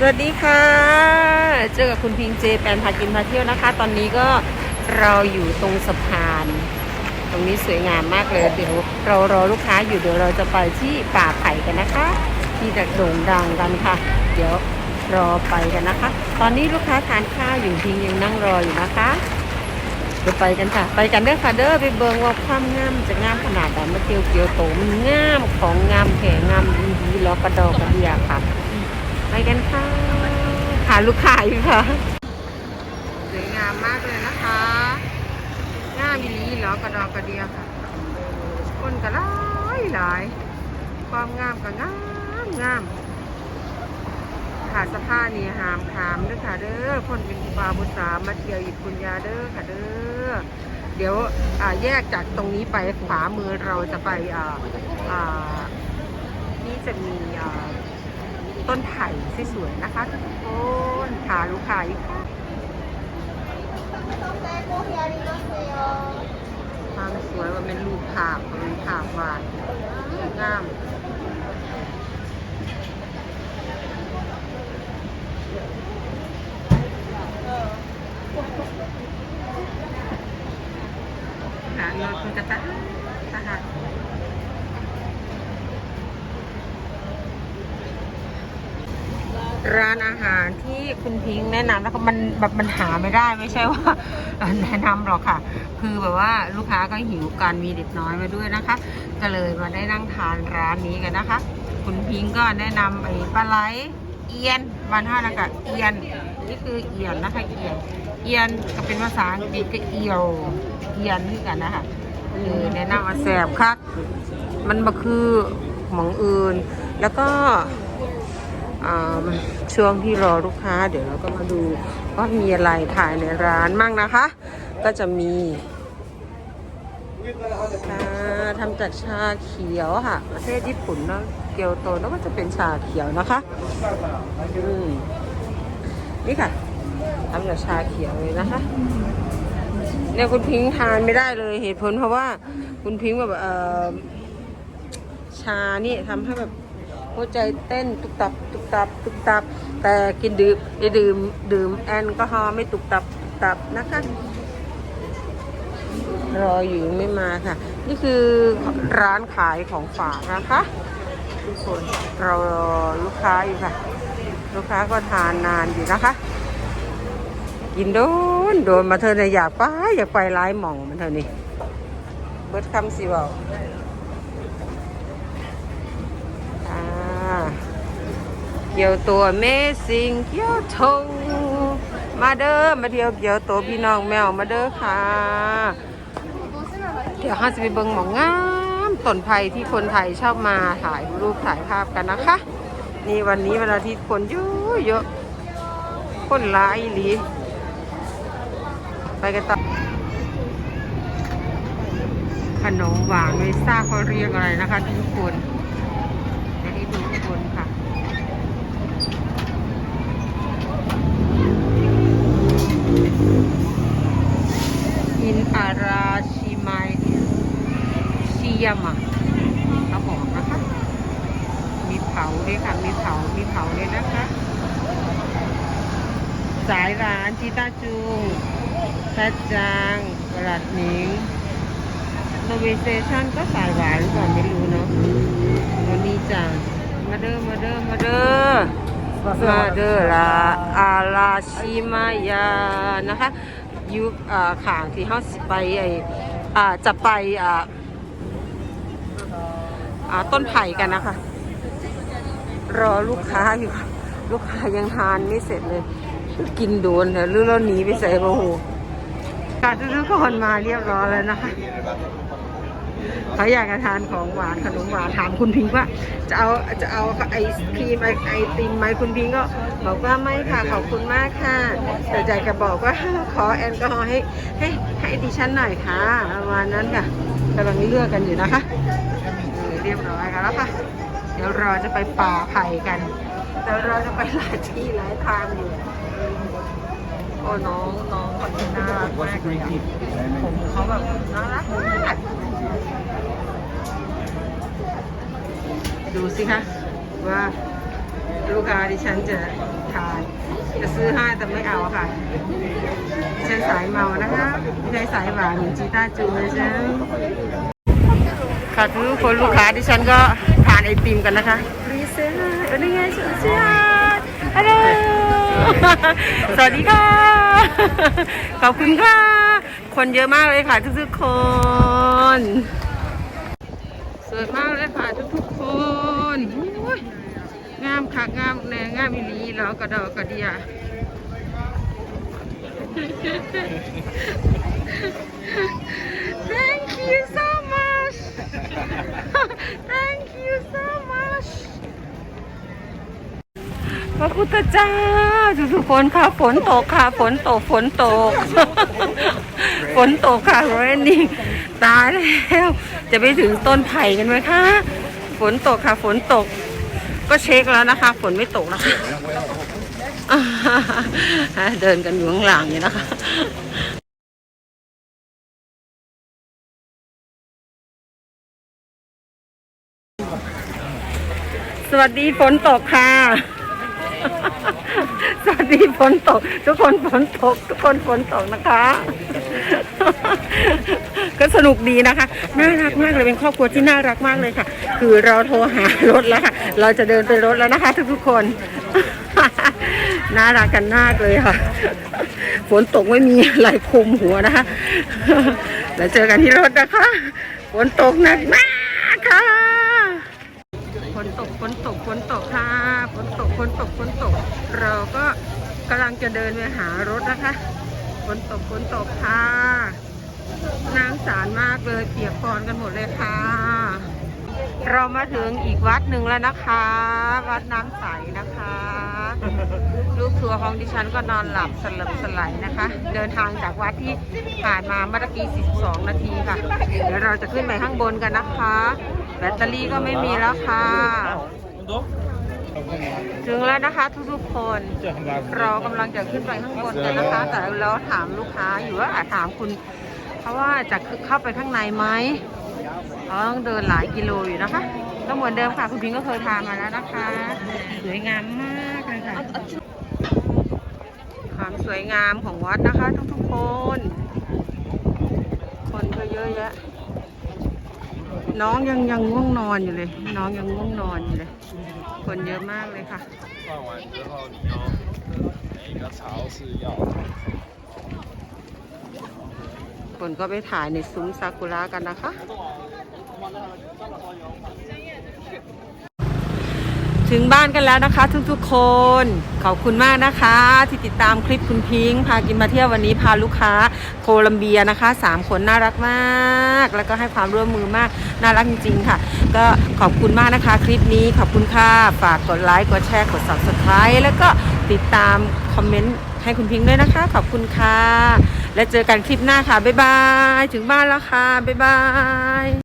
สวัสดีค่ะ เจอกับคุณพิงเจแปนพากินพาเที่ยวนะคะ ตอนนี้ก็เราอยู่ตรงสะพาน ตรงนี้สวยงามมากเลยเดี๋ยวเรารอลูกค้าอยู่เดี๋ยวเราจะไปที่ป่าไผ่กันนะคะ ที่จะโด่งดังกันค่ะ เดี๋ยวรอไปกันนะคะ ตอนนี้ลูกค้าทานข้าวอยู่พิงยังนั่งรออยู่นะคะเดี๋ยวไปกันค่ะ ไปกันเด้อค่ะเด้อไปเบิงว่าความงามจะงามขนาดไหนมาเกียวเกียวโตมันงามของงามแข็งงามดีๆแล้วกระดอกกระเดียค่ะ กันค่ะหาลูกค้าอยู่ค่ะสวยงามมากเลยนะคะงามอีลีหรอกระดอกกระเดียค่ะคนก็หลายหลาย ความงามก็งามงามค่ะสภาพนี่หามขามเด้อค่ะเด้อคนเป็นครูบาบุษามาเที่ยวอีกคุณยาเด้อค่ะเด้อเดี๋ยวแยกจากตรงนี้ไปขวามือเราจะไปอ่าอ่านี่จะมีอ่า ต้นไผ่สวยๆนะคะทุกคนพาลูกค้าอีกค่ะความสวยว่าเป็นลูกผาบเป็นผาหวานงามหารถคุณกระตะทหา ร้านอาหารที่คุณพิงค์แนะนำแล้วก็มันแบบมันหาไม่ได้ไม่ใช่ว่าแนะนำหรอกค่ะ คือแบบว่าลูกค้าก็หิวกันมีเด็กน้อยมาด้วยนะคะ ก็เลยมาได้นั่งทานร้านนี้กันนะคะ คุณพิงค์ก็แนะนำไอ้ปลาไหลเอียนบ้านท่านะกะเอียนนี่คือเอียนนะคะเอียนเอียนก็เป็นภาษาอังกฤษก็เอียวเอียนนี่กันนะคะเออแนะนำมาแสบคักมันมาคือหมองอื่นแล้วก็ ช่วงที่รอลูกค้า เดี๋ยวเราก็มาดูว่ามีอะไรถ่ายในร้านมั่งนะคะ ก็จะมีชาทำจากชาเขียวค่ะ ประเทศญี่ปุ่นนะเกียวโตแล้วก็จะเป็นชาเขียวนะคะอืมนี่ค่ะทำจากชาเขียวเลยนะคะเนี่ยคุณพิงค์ทานไม่ได้เลยเหตุผลเพราะว่า คุณพิงค์แบบเออชานี่ทำให้แบบ หัวใจเต้นตุกตับตุกตับตุกตับ แต่กินดื่มอย่าดื่มดื่มแอลกอฮอล์ไม่ตุกตับตุกตับนะคะรออยู่ไม่มาค่ะ นี่คือร้านขายของฝากนะคะทุกคนเรารอลูกค้าอยู่ค่ะ ลูกค้าก็ทานนานอยู่นะคะ กินโดนโดนมาเธอเนี่ยอยากไปอยากไปร้ายหม่องมันเธอนี่เบิดคำสิบาอ่า เกียวตัวเมซิงเกียวโตมาเด้อมาเที่ยวเกียวโตพี่น้องแมวมาเด้อค่ะ เดี๋ยวห้าจะไปเบิงหมองงามต้นไผ่ที่คนไทยชอบมาถ่ายรูปถ่ายภาพกันนะคะ นี่วันนี้วันอาทิตย์คนเยอะเยอะคนหลายหลีไปกันต่อขนมหวานไม่ทราบเขาเรียกอะไรนะคะทุกคน เดี๋ยวนี้ดูข้างบนค่ะ อินอาราชิมายชิยามะเขาบอกนะคะ มีเผาด้วยค่ะ มีเผา มีเผาเลยนะคะ สายร้านจิตาจุงแพทจางกระดหนิงโนเวเซชันก็สายหวานหรือเปล่าไม่รู้เนาะวันนี้จังมาเด้อ มาเด้อ มาเด้อ มาเด้อละอาราชิมายานะคะ ยุคอ่าขางที่เขาไปไอจะไปต้นไผ่กันนะคะ รอลูกค้าอยู่ลูกค้ายังทานไม่เสร็จเลย กินโดนแต่หรือเราหนีไปใส่โอ้โหการทุกคนมาเรียบร้อยแล้วนะคะ เขาอยากจะทานของหวานขนมหวานถามคุณพิงค์ว่า จะเอาจะเอาไอศครีมไอไอติมไหมคุณพิงค์ก็บอกว่าไม่ค่ะขอบคุณมากค่ะ แต่ใจกระบอกว่าขอแอลกอฮอล์ให้ให้ให้ดิฉันหน่อยค่ะประมาณนั้นค่ะกำลังเลือกกันอยู่นะคะเรียบร้อยแล้วค่ะ เดี๋ยวเราจะไปป่าไผ่กันเดี๋ยวเราจะไปหลายที่หลายทางอยู่ อ้น้องน้องคนนี้น่ารักมากเลยอะผมเขาแบบน่ารักมากดูสิคะว่าลูกค้าดิฉันจะทานจะซื้อให้แต่ไม่เอาค่ะฉันสายเมานะคะไม่ได้สายหวานเหมือนจีต้าจูเลยใช่ไหมค่ะทุกคนลูกค้าที่ฉันก็ทานไอติมกันนะคะรีเซ่เออนี่ไงชื่อชื่อฮัลโหลสวัสดีค่ะ ขอบคุณค่ะ คนเยอะมากเลยค่ะทุกๆคน สวยมากเลยค่ะทุกๆคนอุ๊ยงามค่ะงามแนงามอีหลีแล้วกระดอกกระเดีย Thank you so much Thank you so much พระพุทธเจ้าทุกๆคนค่ะฝนตกค่ะฝนตกฝนตก ฝนตกค่ะเรนนิ่ตายแล้ว จะไปถึงต้นไผ่กันไหมคะฝนตกค่ะฝนตก ก็เช็คแล้วนะคะ ฝนไม่ตกนะคะเดินกันอยู่ข้างหลังนี่นะคะสวัสดีฝนตกค่ะ สวัสดีฝนตก ทุกคนฝนตก ทุกคนฝนตกนะคะ ก็สนุกดีนะคะ น่ารักมากเลยเป็นครอบครัวที่น่ารักมากเลยค่ะ คือเราโทรหารถแล้วค่ะ เราจะเดินไปรถแล้วนะคะ ทุกๆคน น่ารักกันมากเลยค่ะ ฝนตกไม่มีอะไรคลุมหัวนะคะ แล้วเจอกันที่รถนะคะ ฝนตกหนักมากค่ะ กำลังจะเดินไปหารถนะคะฝนตกฝนตกค่ะน้ำสารมากเลยเปียกปอนกันหมดเลยค่ะ เรามาถึงอีกวัดหนึ่งแล้วนะคะ วัดน้ำใสนะคะ ลูกทัวร์ของดิฉันก็นอนหลับสลับสลายนะคะ เดินทางจากวัดที่ผ่านมาเมื่อกี้42นาทีค่ะ เดี๋ยวเราจะขึ้นไปข้างบนกันนะคะ แบตเตอรี่ก็ไม่มีแล้วค่ะ ถึงแล้วนะคะทุกๆคนเรากำลังจะขึ้นไปข้างบนกันนะคะ แต่เราถามลูกค้าอยู่ว่าถามคุณเพราะว่าจะเข้าไปข้างในไหมเราต้องเดินหลายกิโลอยู่นะคะก็เหมือนเดิมค่ะ คุณพิงก็เคยพามาแล้วนะคะสวยงามมากเลยค่ะความสวยงามของวัดนะคะ ทุกๆคน คนก็เยอะแยะ น้องยังยังง่วงนอนอยู่เลย น้องยังง่วงนอนอยู่เลย คนเยอะมากเลยค่ะคนก็ไปถ่ายในซุ้มซากุระกันนะคะ ถึงบ้านกันแล้วนะคะทุกๆคน ขอบคุณมากนะคะ ที่ติดตามคลิปคุณพิงค์พากินมาเที่ยววันนี้พาลูกค้าโคลัมเบียนะคะสามคนน่ารักมาก แล้วก็ให้ความร่วมมือมากน่ารักจริงๆค่ะ ก็ขอบคุณมากนะคะ คลิปนี้ขอบคุณค่ะฝากกดไลค์กดแชร์กด subscribe แล้วก็ติดตามคอมเมนต์ให้คุณพิงค์ด้วยนะคะ ขอบคุณค่ะ และเจอกันคลิปหน้าค่ะบ๊ายบาย ถึงบ้านแล้วค่ะบ๊ายบาย